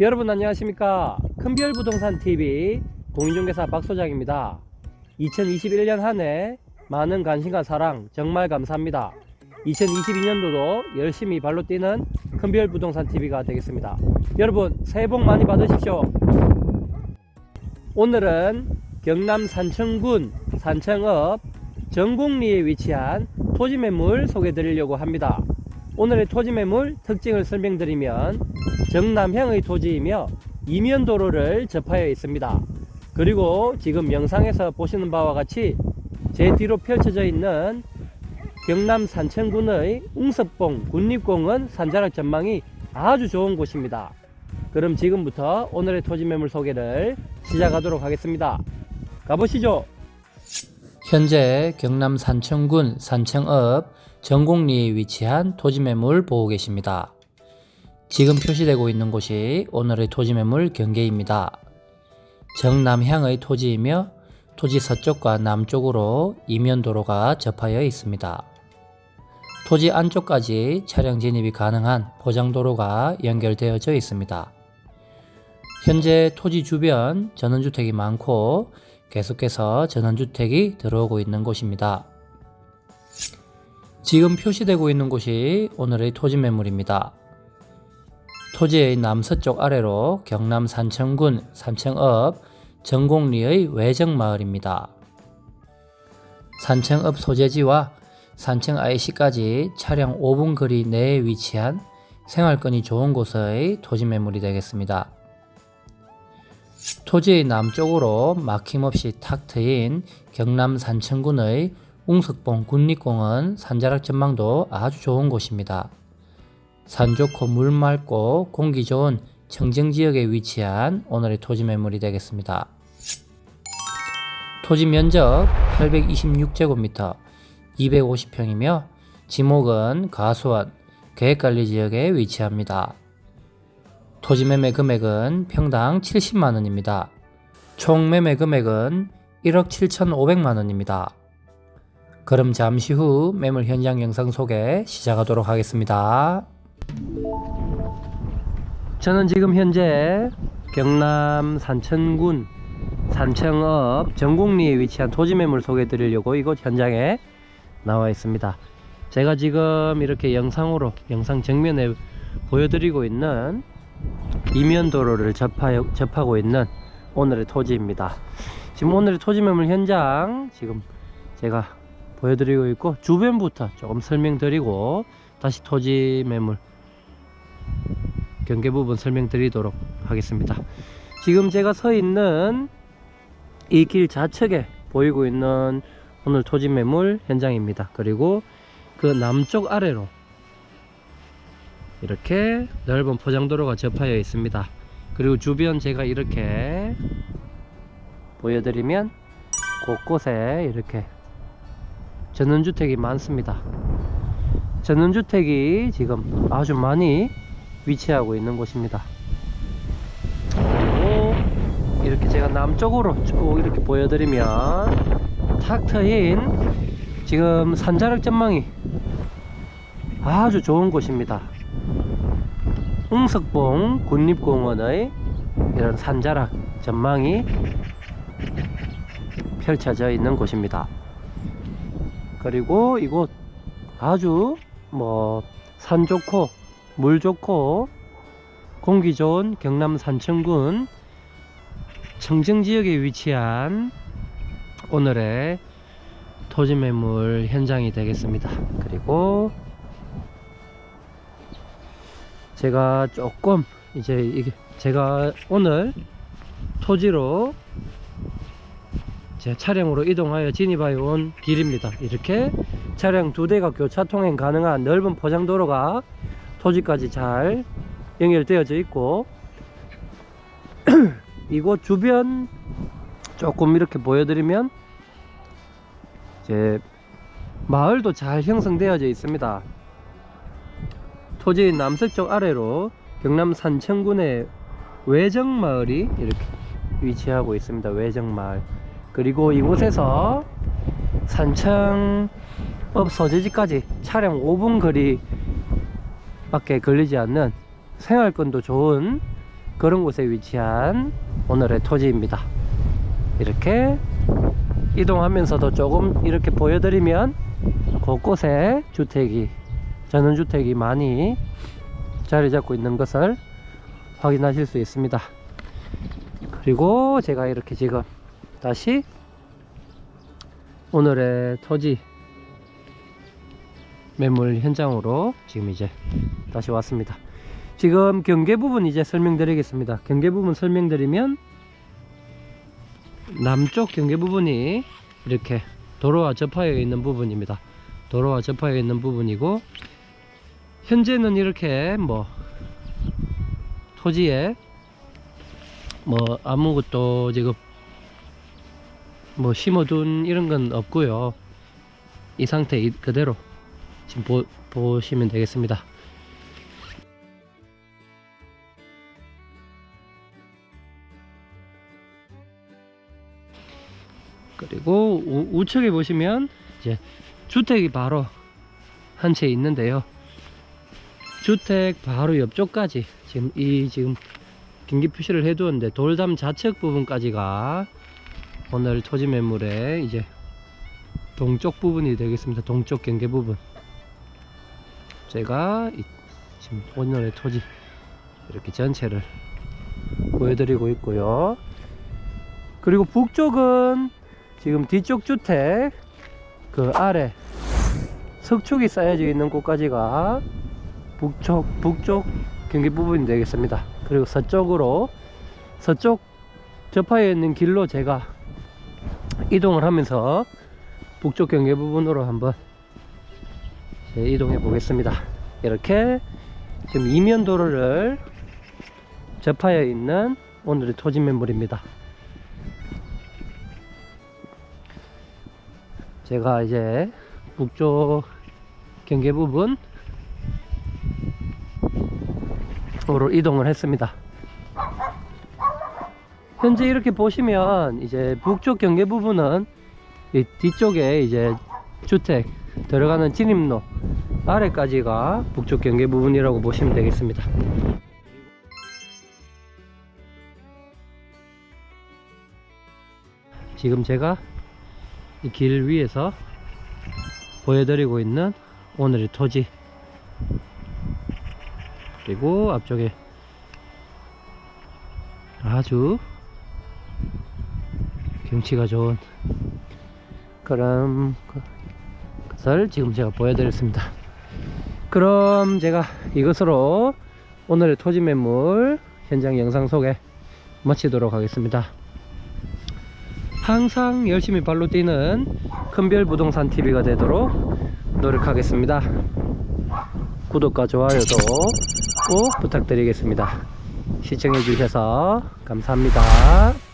여러분 안녕하십니까? 큰별 부동산 TV 공인중개사 박소장입니다. 2021년 한 해 많은 관심과 사랑 정말 감사합니다. 2022년도도 열심히 발로 뛰는 큰별 부동산 TV가 되겠습니다. 여러분 새해 복 많이 받으십시오. 오늘은 경남 산청군 산청읍 정곡리에 위치한 토지 매물 소개해 드리려고 합니다 오늘의 토지 매물 특징을 설명드리면 정남향의 토지이며 이면도로를 접하여 있습니다. 그리고 지금 영상에서 보시는 바와 같이 제 뒤로 펼쳐져 있는 경남 산청군의 웅섭봉 군립공원 산자락 전망이 아주 좋은 곳입니다. 그럼 지금부터 오늘의 토지 매물 소개를 시작하도록 하겠습니다. 가보시죠. 현재 경남 산청군 산청읍 정곡리에 위치한 토지 매물 보고 계십니다. 지금 표시되고 있는 곳이 오늘의 토지 매물 경계입니다. 정남향의 토지이며 토지 서쪽과 남쪽으로 이면도로가 접하여 있습니다. 토지 안쪽까지 차량 진입이 가능한 포장도로가 연결되어져 있습니다. 현재 토지 주변 전원주택이 많고 계속해서 전원주택이 들어오고 있는 곳입니다. 지금 표시되고 있는 곳이 오늘의 토지 매물입니다. 토지의 남서쪽 아래로 경남 산청군 산청읍 정곡리의 외정마을입니다. 산청읍 소재지와 산청 IC까지 차량 5분 거리 내에 위치한 생활권이 좋은 곳의 토지 매물이 되겠습니다. 토지의 남쪽으로 막힘없이 탁 트인 경남 산청군의 웅석봉 군립공원 산자락 전망도 아주 좋은 곳입니다. 산 좋고 물 맑고 공기 좋은 청정 지역에 위치한 오늘의 토지 매물이 되겠습니다. 토지 면적 826제곱미터 250평이며 지목은 가수원 계획관리 지역에 위치합니다. 토지 매매 금액은 평당 70만원입니다. 총 매매 금액은 1억 7,500만원입니다. 그럼 잠시 후 매물 현장 영상 소개 시작하도록 하겠습니다. 저는 지금 현재 경남 산천군 산청읍 정곡리에 위치한 토지 매물 소개해 드리려고 이곳 현장에 나와 있습니다. 제가 지금 이렇게 영상으로 영상 정면에 보여드리고 있는 이면 도로를 접하여, 접하고 있는 오늘의 토지입니다. 지금 오늘의 토지 매물 현장 지금 제가 보여드리고 있고 주변부터 조금 설명드리고 다시 토지 매물 경계 부분 설명드리도록 하겠습니다. 지금 제가 서 있는 이 길 좌측에 보이고 있는 오늘 토지 매물 현장입니다. 그리고 그 남쪽 아래로 이렇게 넓은 포장도로가 접하여 있습니다. 그리고 주변 제가 이렇게 보여드리면 곳곳에 이렇게 전원주택이 많습니다. 전원주택이 지금 아주 많이 위치하고 있는 곳입니다. 그리고 이렇게 제가 남쪽으로 쭉 이렇게 보여드리면 탁 트인 지금 산자락 전망이 아주 좋은 곳입니다. 웅석봉 군립공원의 이런 산자락 전망이 펼쳐져 있는 곳입니다. 그리고 이곳 아주 뭐 산 좋고 물 좋고 공기 좋은 경남 산청군 청정 지역에 위치한 오늘의 토지 매물 현장이 되겠습니다. 그리고 제가 조금 이제 제가 오늘 토지로 제 차량으로 이동하여 진입하여 온 길입니다. 이렇게 차량 두 대가 교차 통행 가능한 넓은 포장도로가 토지까지 잘 연결되어져 있고 이곳 주변 조금 이렇게 보여드리면 이제 마을도 잘 형성되어져 있습니다. 토지 남서쪽 아래로 경남 산청군의 외정마을이 이렇게 위치하고 있습니다. 외정마을. 그리고 이곳에서 산청읍 소재지까지 차량 5분 거리 밖에 걸리지 않는 생활권도 좋은 그런 곳에 위치한 오늘의 토지입니다. 이렇게 이동하면서도 조금 이렇게 보여드리면 곳곳에 주택이 전원주택이 많이 자리 잡고 있는 것을 확인하실 수 있습니다. 그리고 제가 이렇게 지금 다시 오늘의 토지 매물 현장으로 지금 이제 다시 왔습니다. 지금 경계 부분 이제 설명드리겠습니다. 경계 부분 설명드리면 남쪽 경계 부분이 이렇게 도로와 접하여 있는 부분입니다. 도로와 접하여 있는 부분이고 현재는 이렇게 뭐 토지에 뭐 아무것도 지금 뭐 심어둔 이런 건 없고요. 이 상태 이- 그대로 지금 보, 보시면 되겠습니다. 그리고 우, 우측에 보시면 이제 주택이 바로 한 채 있는데요. 주택 바로 옆쪽까지 지금 이 지금 경기 표시를 해두었는데 돌담 좌측 부분까지가 오늘 토지 매물의 이제 동쪽 부분이 되겠습니다. 동쪽 경계 부분. 제가 이- 지금 오늘의 토지 이렇게 전체를 보여드리고 있고요. 그리고 북쪽은 지금 뒤쪽 주택 그 아래 석축이 쌓여져 있는 곳까지가 북쪽 북쪽 경계 부분이 되겠습니다. 그리고 서쪽으로 서쪽 접하여 있는 길로 제가 이동을 하면서 북쪽 경계 부분으로 한번 이제 이동해 보겠습니다. 이렇게 지금 이면 도로를 접하여 있는 오늘의 토지 매물입니다. 제가 이제 북쪽 경계 부분 으로 이동을 했습니다. 현재 이렇게 보시면 이제 북쪽 경계 부분은 이 뒤쪽에 이제 주택 들어가는 진입로 아래까지가 북쪽 경계 부분이라고 보시면 되겠습니다. 지금 제가 이 길 위에서 보여드리고 있는 오늘의 토지 그리고 앞쪽에 아주 경치가 좋은 그런 그- 것을 지금 제가 보여드렸습니다. 그럼 제가 이것으로 오늘의 토지 매물 현장 영상 소개 마치도록 하겠습니다. 항상 열심히 발로 뛰는 큰별 부동산 TV가 되도록 노력하겠습니다. 구독과 좋아요도 꼭 부탁드리겠습니다. 시청해 주셔서 감사합니다.